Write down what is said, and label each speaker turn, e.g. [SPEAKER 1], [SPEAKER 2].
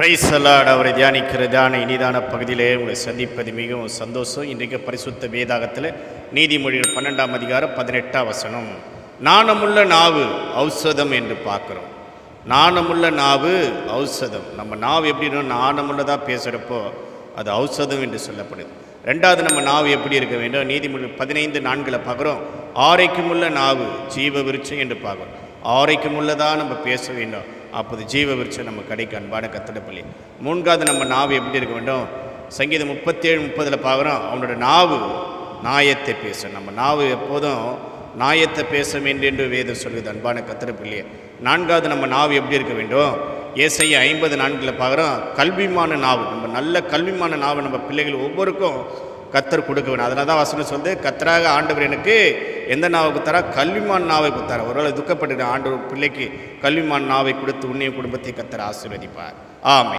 [SPEAKER 1] Price அவரை தியானிக்கிற தியான இனிதான பகுதியிலே உங்களை சந்திப்பது மிகவும் சந்தோஷம். இன்றைக்கு பரிசுத்த வேதாகத்தில் நீதிமொழிகள் பன்னெண்டாம் அதிகாரம் பதினெட்டாம் வசனம். நாணமுள்ள நாவு ஔஷதம் என்று பார்க்குறோம். நாணமுள்ள நாவு ஔஷதம். நம்ம நாவு எப்படின்னா நாணமுள்ளதாக பேசுகிறப்போ அது ஔஷதம் என்று சொல்லப்படுது. ரெண்டாவது நம்ம நாவு எப்படி இருக்க வேண்டும்? நீதிமொழி பதினைந்து நான்கில் பார்க்குறோம். ஆரோக்கியமுள்ள நாவு ஜீவ விருட்சம் என்று பார்க்குறோம். ஆரைக்குமுள்ளதாக நம்ம பேச வேண்டும். அப்போது ஜீவ விருட்சம் நம்ம கிடைக்கும் அன்பான கத்திடப்பள்ளி மூன்றாவது நம்ம நாவு எப்படி இருக்க வேண்டும்? சங்கீதம் முப்பத்தேழு முப்பதில் பார்க்குறோம் அவனோட நாவு நாயத்தை பேசும். நம்ம நாவு எப்போதும் நாயத்தை பேச வேண்டும் என்று வேதம் சொல்கிறது அன்பான கத்திரப்பிள்ளையே நான்காவது நம்ம நாவு எப்படி இருக்க வேண்டும்? ஏசைய ஐம்பது நான்கில் பார்க்குறோம் கல்விமான நாவு. நம்ம நல்ல கல்விமான நாவு நம்ம பிள்ளைகள் ஒவ்வொருக்கும் கத்தர் கொடுக்க வேணும் அதனால தான் வசனம் சொல்லுது கத்தராக ஆண்டவர் எனக்கு எந்த நாவை கொடுத்தாரா கல்விமான் நாவை கொடுத்தாரா. ஒருவேளை துக்கப்பட்டு ஆண்டவர் பிள்ளைக்கு கல்விமான் நாவை கொடுத்து உன்னைய குடும்பத்தை கத்தர் ஆசீர்வதிப்பார். ஆமை